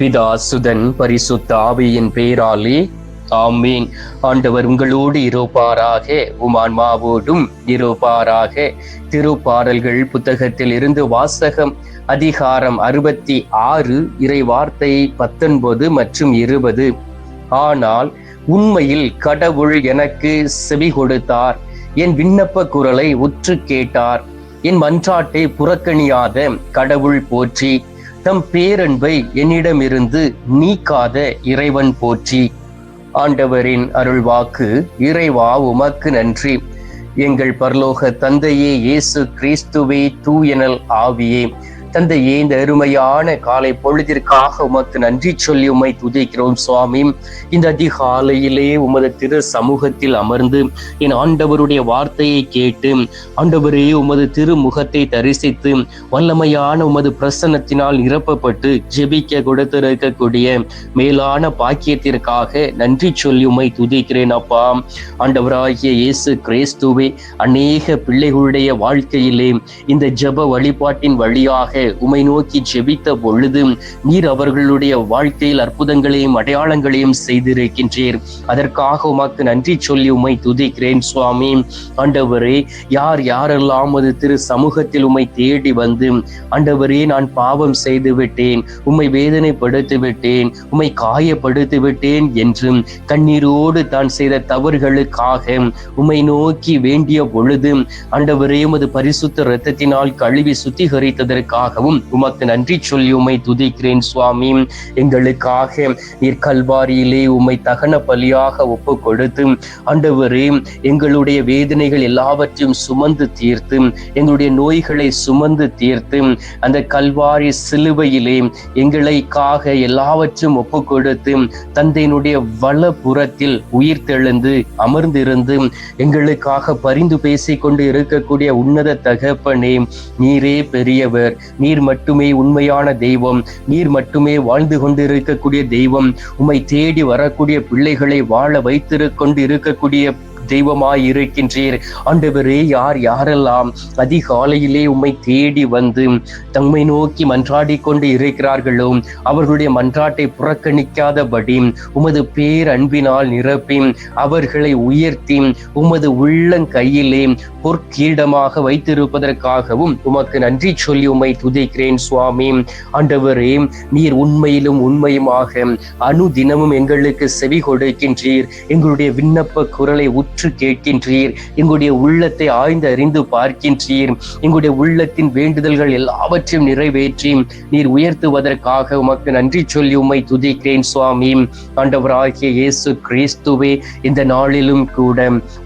பிதா சுதன் பரிசுத்த ஆவியின் பேராலே. ஆமீன். ஆண்டவர் உங்களோடு இருப்பாராக. உமான்மாவோடும் இருப்பாராக. திருப்பாடல்கள் புத்தகத்தில் இருந்து வாசகம் அதிகாரம் அறுபத்தி ஆறு இறை வார்த்தை பத்தொன்பது மற்றும் இருபது. ஆனால் உண்மையில் கடவுள் எனக்கு செவி கொடுத்தார். என் விண்ணப்ப குரலை உற்று கேட்டார். என் மன்றாட்டை புறக்கணியாத கடவுள் போற்றி. தம் பேரன்பை என்னிடமிருந்து நீக்காத இறைவன் போற்றி. ஆண்டவரின் அருள்வாக்கு இறைவா உமக்கு நன்றி. எங்கள் பரலோக தந்தையே இயேசு கிறிஸ்துவே தூயனல் ஆவியே. தந்தையே இந்த அருமையான காலை பொழுதிற்காக உமக்கு நன்றி சொல்லி உம்மை துதிக்கிறோம் சுவாமி. இந்த அதிகாலையிலே உமது திரு சமூகத்தில் அமர்ந்து என் ஆண்டவருடைய வார்த்தையை கேட்டு ஆண்டவரே உமது திருமுகத்தை தரிசித்து வல்லமையான உமது பிரசன்னத்தினால் நிரப்பப்பட்டு ஜெபிக்க கொடுத்திருக்கக்கூடிய மேலான பாக்கியத்திற்காக நன்றி சொல்லி உம்மை துதிக்கிறேன் அப்பா. ஆண்டவராகிய இயேசு கிறிஸ்துவே அநேக பிள்ளைகளுடைய வாழ்க்கையிலே இந்த ஜெப வழிபாட்டின் வழியாக உமை நோக்கி ஜெபித்த பொழுது நீர் அவர்களுடைய வாழ்க்கையில் அற்புதங்களையும் அடையாளங்களையும் செய்திருக்கின்றீர். அதற்காக உமக்கு நன்றி சொல்லி உமை துதிக்கிறேன் சுவாமி. ஆண்டவரே யார் யாரெல்லாம் அது திரு சமூகத்தில் உமை தேடி வந்து ஆண்டவரே நான் பாவம் செய்து விட்டேன் உம்மை வேதனைப்படுத்தி விட்டேன் உம்மை காயப்படுத்தி விட்டேன் என்றும் கண்ணீரோடு தான் செய்த தவறுகளுக்காக உம்மை நோக்கி வேண்டிய பொழுது ஆண்டவரே உமது பரிசுத்த இரத்தத்தினால் கழுவி சுத்திகரித்ததற்காக சுத்திகரித்ததற்காகவும் உமக்கு நன்றி சொல்லி உம்மை துதிக்கிறேன் சுவாமி. எங்களுக்காக நீர் கல்வாரியிலே உம்மை தகன பலியாக ஒப்பு கொடுத்து ஆண்டவரே எங்களுடைய வேதனைகள் எல்லாவற்றையும் சுமந்து தீர்த்து எங்களுடைய நோய்களை சுமந்து தீர்த்து அந்த கல்வாரி சிலுவையிலே எங்களுக்காக எல்லாவற்றும் ஒப்பு கொடுத்து தந்தையினுடைய வலப்புறத்தில் உயிர் தெழுந்து அமர்ந்திருந்து எங்களுக்காக பரிந்து பேசிக் கொண்டு இருக்கக்கூடிய உன்னத தகப்பனே நீரே பெரியவர். நீர் மட்டுமே உண்மையான தெய்வம். நீர் மட்டுமே வாழ்ந்து கொண்டிருக்கக்கூடிய தெய்வம். உம்மை தேடி வரக்கூடிய பிள்ளைகளை வாழ வைத்திருக்கொண்டு இருக்கக்கூடிய தெய்வமாய் இருக்கின்றீர் ஆண்டவரே யார் யாரெல்லாம் அதிகாலையிலே உம்மை தேடி வந்து தம்மை நோக்கி மன்றாடி கொண்டு இருக்கிறார்களோ அவர்களுடைய மன்றாட்டை புறக்கணிக்காதபடி உமது பேர் அன்பினால் நிரப்பி அவர்களை உயர்த்தி உமது உள்ளங்கையிலே பொற்கீடமாக வைத்திருப்பதற்காகவும் உமக்கு நன்றி சொல்லி உம்மை துதிக்கிறேன் சுவாமி. ஆண்டவரே நீர் உண்மையிலும் உண்மையுமாக அனுதினமும் எங்களுக்கு செவி கொடுக்கின்றீர். எங்களுடைய விண்ணப்ப குரலை உற்று உற்று கேட்கின்றீர். எங்களுடைய உள்ளத்தை ஆய்ந்து அறிந்து பார்க்கின்றீர். எங்களுடைய உள்ளத்தின் வேண்டுதல்கள் எல்லாவற்றையும் நிறைவேற்றி நீர் உயர்த்துவதற்காக உமக்கு நன்றி சொல்லி உம்மை துதிக்கிறேன் சுவாமி. ஆண்டவராகிய இயேசு கிறிஸ்துவே இந்த நாளிலும் கூட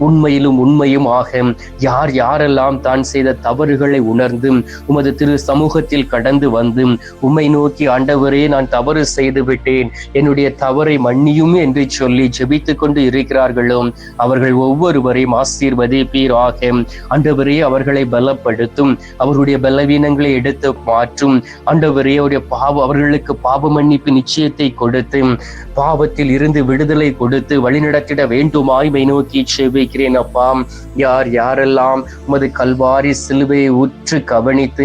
உண்மையிலும் உண்மையும் ஆக யார் யாரெல்லாம் தான் செய்த தவறுகளை உணர்ந்து உமது திரு சமூகத்தில் கடந்து வந்து உம்மை நோக்கி ஆண்டவரே நான் தவறு செய்து விட்டேன். என்னுடைய தவறை மன்னியும் என்று சொல்லி ஜெபித்துக் கொண்டு இருக்கிறார்களோ அவர்கள் ஒவ்வொருவரையும் ஆசீர்வதிப்பீராக ஆண்டவரே அவர்களை பலப்படுத்தும். அவருடைய பலவீனங்களை எடுத்து மாற்றும். ஆண்டவரே அவருடைய பாவ அவர்களுக்கு பாவ மன்னிப்பு நிச்சயத்தை கொடுத்து பாவத்தில் இருந்து விடுதலை கொடுத்து வழிநடத்திட வேண்டுமாய் மை நோக்கி செபிக்கிறேன் அப்பா. யார் யாரெல்லாம் உமது கல்வாரி சிலுவையை உற்று கவனித்து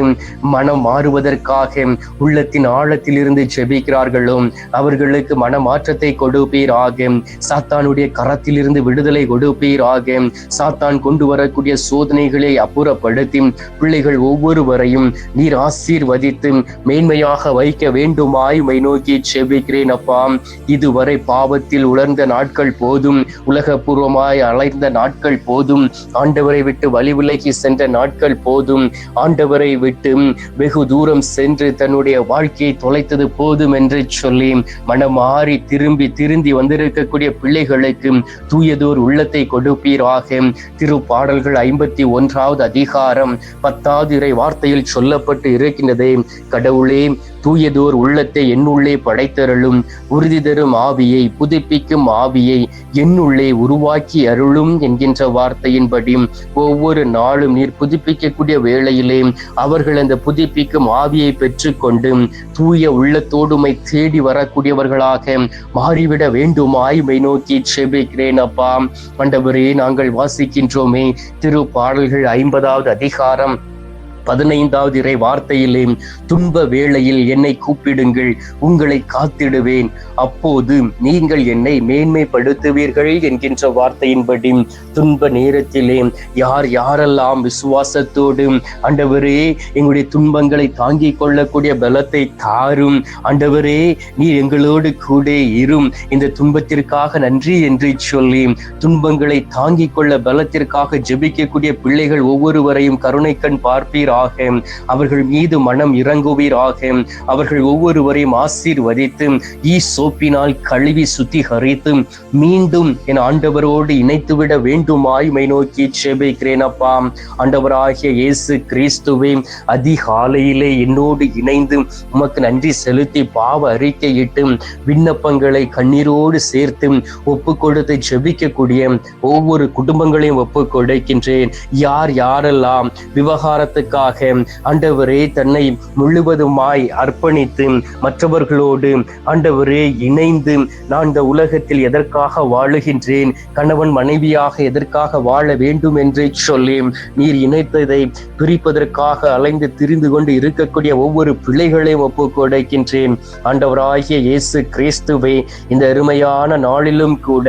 மனம் மாறுவதற்காக உள்ளத்தின் ஆழத்தில் இருந்து செபிக்கிறார்களோ அவர்களுக்கு மனமாற்றத்தை கொடுப்பீராக. சாத்தானுடைய கரத்திலிருந்து விடுதலை கொடுப்பீர் கொடுப்பீராக சாத்தான் கொண்டு வரக்கூடிய சோதனைகளை அப்புறப்படுத்தி பிள்ளைகள் ஒவ்வொருவரையும் நீர் ஆசீர்வதித்து மேன்மையாக வைக்க வேண்டுமாய் மை நோக்கி செவிக்கிறேன் அப்பா. இதுவரை பாவத்தில் உலர்ந்த நாட்கள் போதும். உலகபூர்வமாய் அலைந்த நாட்கள் போதும். ஆண்டவரை விட்டு வழி விலகி சென்ற நாட்கள் போதும். ஆண்டவரை விட்டு வெகு தூரம் சென்று தன்னுடைய வாழ்க்கையை தொலைத்தது போதும் என்று சொல்லி மனமாறி திரும்பி திருந்தி வந்திருக்கக்கூடிய பிள்ளைகளுக்கு தூயதோர் உள்ளத்தை கொண்டு கொடுப்பீராக. திரு பாடல்கள் ஐம்பத்தி ஒன்றாவது அதிகாரம் பத்தாவது இறை வார்த்தையில் சொல்லப்பட்டு இருக்கின்றதே. கடவுளே தூயதோர் உள்ளத்தை என்னுள்ளே படைத்தருளும் உறுதி தரும் ஆவியை புதுப்பிக்கும் ஆவியை என்னுள்ளே உருவாக்கி அருளும் என்கின்ற வார்த்தையின்படி ஒவ்வொரு நாளும் நீர் புதுப்பிக்கக்கூடிய வேளையிலே அவர்கள் அந்த புதுப்பிக்கும் ஆவியை பெற்றுக்கொண்டு தூய உள்ளத்தோடுமை தேடி வரக்கூடியவர்களாக மாறிவிட வேண்டுமாய் மை நோக்கி செபிக்கிறேன் அப்பா. ஆண்டவரே நாங்கள் வாசிக்கின்றோமே திரு பாடல்கள் ஐம்பதாவது அதிகாரம். பதினைந்தாவது இறை வார்த்தையிலே துன்ப வேளையில் என்னை கூப்பிடுங்கள் உங்களை காத்திடுவேன். அப்போது நீங்கள் என்னை மேன்மைப்படுத்துவீர்கள் என்கின்ற வார்த்தையின்படி துன்ப நேரத்திலே யார் யாரெல்லாம் விசுவாசத்தோடு ஆண்டவரே எங்களுடைய துன்பங்களை தாங்கிக் கொள்ளக்கூடிய பலத்தை தாரும். ஆண்டவரே நீ எங்களோடு கூட இரும். இந்த துன்பத்திற்காக நன்றி என்று சொல்லி துன்பங்களை தாங்கிக் கொள்ள பலத்திற்காக ஜெபிக்கக்கூடிய பிள்ளைகள் ஒவ்வொருவரையும் கருணை கண் பார்ப்பீராக அவர்கள் மீது மனம் இறங்குவீராக. அவர்கள் ஒவ்வொருவரையும் ஆசீர்வதித்து ஈ சோப்பினால் கழுவி சுத்திகரித்து மீண்டும் என் ஆண்டவரோடு இணைத்துவிட வேண்டுமாய் மை நோக்கி செபிக்கிறேன் அப்பா. ஆண்டவராகிய இயேசு கிறிஸ்துவை அதிகாலையிலே என்னோடு இணைந்து உமக்கு நன்றி செலுத்தி பாவ அறிக்கையிட்டு விண்ணப்பங்களை கண்ணீரோடு சேர்த்து ஒப்பு கொடுத்து ஜெபிக்கக்கூடிய ஒவ்வொரு குடும்பங்களையும் ஒப்பு கொடுக்கின்றேன். யார் யாரெல்லாம் விவகாரத்துக்கு விவகாரத்துக்காக ஆண்டவரே தன்னை முழுவதுமாய் அர்ப்பணித்து மற்றவர்களோடு ஆண்டவரே இணைந்து நான் இந்த உலகத்தில் எதற்காக வாழுகின்றேன் கணவன் மனைவியாக எதற்காக வாழ வேண்டும் என்று சொல்லி நீர் இணைத்ததை பிரிப்பதற்காக அலைந்து திரிந்து கொண்டு இருக்கக்கூடிய ஒவ்வொரு பிள்ளைகளையும் ஒப்பு கொடுக்கின்றேன். ஆண்டவராகிய இயேசு கிறிஸ்துவை இந்த அருமையான நாளிலும் கூட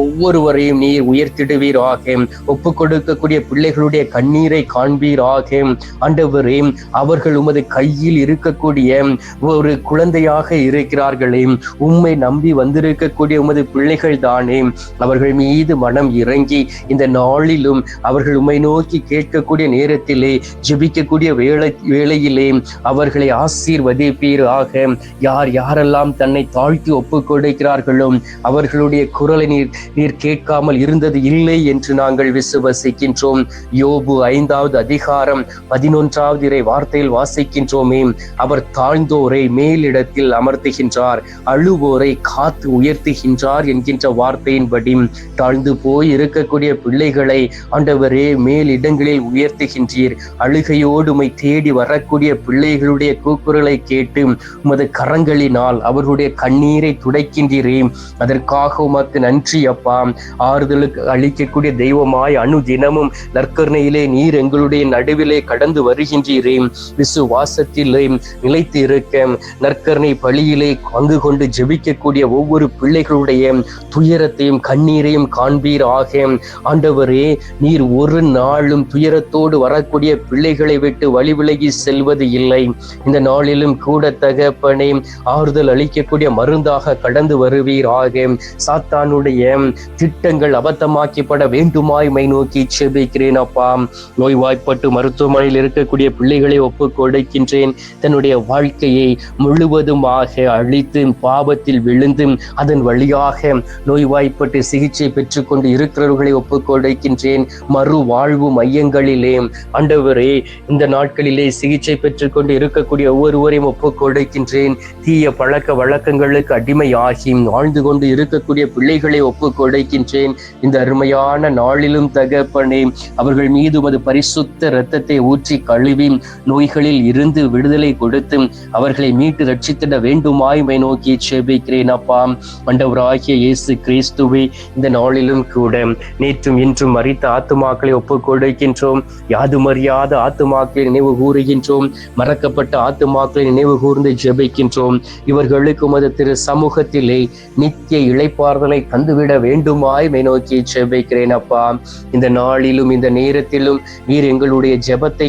ஒவ்வொருவரையும் நீர் உயர்த்திடுவீராக. ஒப்பு கொடுக்கக்கூடிய பிள்ளைகளுடைய கண்ணீரை காண்பீராக. ஆண்டவரே அவர்கள் உமது கையில் இருக்கக்கூடிய ஒரு குழந்தையாக இருக்கிறார்களே உம்மை நம்பி வந்திருக்கக்கூடிய உமது பிள்ளைகள் தானே. அவர்கள் மீது மனம் இறங்கி இந்த நாளிலும் அவர்கள் உம்மை நோக்கி கேட்கக்கூடிய நேரத்திலே ஜெபிக்கக்கூடிய வேலை வேளையிலே அவர்களை ஆசீர்வதிப்பீராக யார் யாரெல்லாம் தன்னை தாழ்த்தி ஒப்பு கொடுக்கிறார்களோ அவர்களுடைய குரலை நீர் நீர் கேட்காமல் இருந்தது இல்லை என்று நாங்கள் விசுவசிக்கின்றோம். யோபு ஐந்தாவது அதிகாரம் பதினொன்றாவது இறை வார்த்தையில் வாசிக்கின்றோமே அவர் தாழ்ந்தோரை மேலிடத்தில் அமர்த்துகின்றார் அழுவோரை காத்து உயர்த்துகின்றார் என்கின்ற வார்த்தையின்படி தாழ்ந்து போய் இருக்கக்கூடிய பிள்ளைகளை ஆண்டவரே மேலிடங்களில் உயர்த்துகின்றீர். அழுகையோடு உமை தேடி வரக்கூடிய பிள்ளைகளுடைய கூக்குரலை கேட்டு உமது கரங்களினால் அவர்களுடைய கண்ணீரை துடைக்கின்றீரே. அதற்காக உமக்கு நன்றி அப்பா. ஆறுதலுக்கு அளிக்கக்கூடிய தெய்வமாய் அணு தினமும் நற்கருணையிலே நீர் எங்களுடைய நடுவிலே கடந்து வருகின்றீரே. விசுவாசத்திலே நிலைத்து இருக்க நற்கரணை பழியிலே பங்கு கொண்டு ஜெபிக்கக்கூடிய ஒவ்வொரு பிள்ளைகளுடைய துயரத்தையும் கண்ணீரையும் காண்பீராக. ஆண்டவரே நீர் ஒரு நாளும் துயரத்தோடு வரக்கூடிய பிள்ளைகளை விட்டு வழிவிலகி செல்வது இல்லை. இந்த நாளிலும் கூட தகப்பனே ஆறுதல் அளிக்கக்கூடிய மருந்தாக கடந்து வருவீராக. சாத்தானுடைய திட்டங்கள் அபத்தமாக்கப்பட வேண்டுமாய் மை நோக்கி செபிக்கிறேன் அப்பா. நோய்வாய்ப்பட்டு மருத்துவமனையில் இருக்கக்கூடிய பிள்ளைகளை ஒப்பு கொடுக்கின்றேன் தன்னுடைய வாழ்க்கையை முழுவதுமாக அழித்து பாவத்தில் விழுந்து அதன் வழியாக நோய்வாய்ப்பட்டு சிகிச்சை பெற்றுக்கொண்டு இருக்கிறவர்களை ஒப்பு கொடுக்கின்றேன் மறு வாழ்வு மையங்களிலே ஆண்டவரே இந்த நாட்களிலே சிகிச்சை பெற்றுக்கொண்டு இருக்கக்கூடிய ஒவ்வொருவரையும் ஒப்பு கொடுக்கின்றேன் தீய பழக்க வழக்கங்களுக்கு அடிமையாகி வாழ்ந்து கொண்டு இருக்கக்கூடிய பிள்ளைகளை ஒப்பு கொடுக்கின்றேன் இந்த அருமையான நாளிலும் தகப்பனே அவர்கள் மீது உமது பரிசுத்த இரத்தத்தை ஊற்றி கழுவி நோய்களில் இருந்து விடுதலை கொடுத்து அவர்களை மீட்டு ரட்சித்திட வேண்டுமாய்மை நோக்கி செபிக்கிறேன் அப்பா. மண்டவராகிய இயேசு கிறிஸ்துவை இந்த நாளிலும் கூட நேற்றும் இன்றும் மறித்த ஆத்துமாக்களை ஒப்புக் கொடுக்கின்றோம் யாதுமறியாத ஆத்துமாக்களை நினைவு கூறுகின்றோம். மறக்கப்பட்ட ஆத்துமாக்களை நினைவு கூர்ந்து ஜெபிக்கின்றோம். இவர்களுக்கு உமது திரு சமூகத்திலே நித்திய இளைப்பாறுதலை கண்டுவிட வேண்டுமாய் நோக்கி ஜெபிக்கிறேன் அப்பா. இந்த நாளிலும் இந்த நேரத்திலும் நீர் எங்களுடைய ஜெபத்தை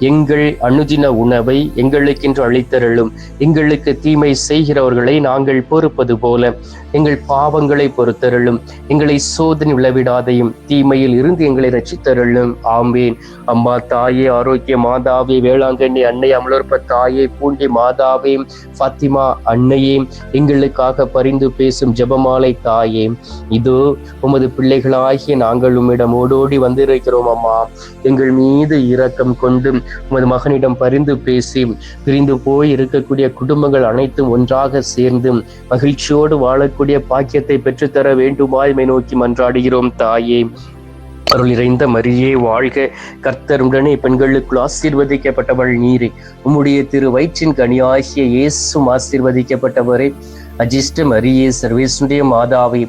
எங்கள் அனுதின உணவை எங்களுக்கென்று அளித்தருளும். எங்களுக்கு தீமை செய்கிறவர்களை நாங்கள் பொறுப்பது போல. எங்கள் பாவங்களை பொறுத்தருளும். எங்களை சோதனை விளவிடாதையும் தீமையில் இருந்து எங்களை ரசித்தருளும் ஆம்பேன் அம்மா தாயே ஆரோக்கிய மாதாவே வேளாங்கண்ணி அன்னை அமலோற்ப தாயே பூண்டி மாதாவே ஃபாத்திமா அன்னையே எங்களுக்காக பரிந்து பேசும் ஜெபமாலை தாயே. இதோ உமது பிள்ளைகளாகிய நாங்கள் உம்மிடம் ஓடோடி வந்திருக்கிறோம் அம்மா. எங்கள் மீது இரக்கம் கொண்டு உமது மகனிடம் பரிந்து பேசி பிரிந்து போய் இருக்கக்கூடிய குடும்பங்கள் அனைத்தும் ஒன்றாக சேர்ந்து மகிழ்ச்சியோடு வாழக்கூடிய பாக்கியத்தை பெற்றுத்தர வேண்டுமாய் நோக்கி மன்றாடுகிறோம் தாயே. அருள் இறைந்த மரியே வாழ்க. கர்த்தருடனே பெண்களுக்குள் ஆசீர்வதிக்கப்பட்டவள் நீரே. உம்முடைய திரு வயிற்றின் கனியாகிய இயேசும் ஆசீர்வதிக்கப்பட்டவரே. அஜிஷ்ட மரியே சர்வேசுடைய மாதாவை.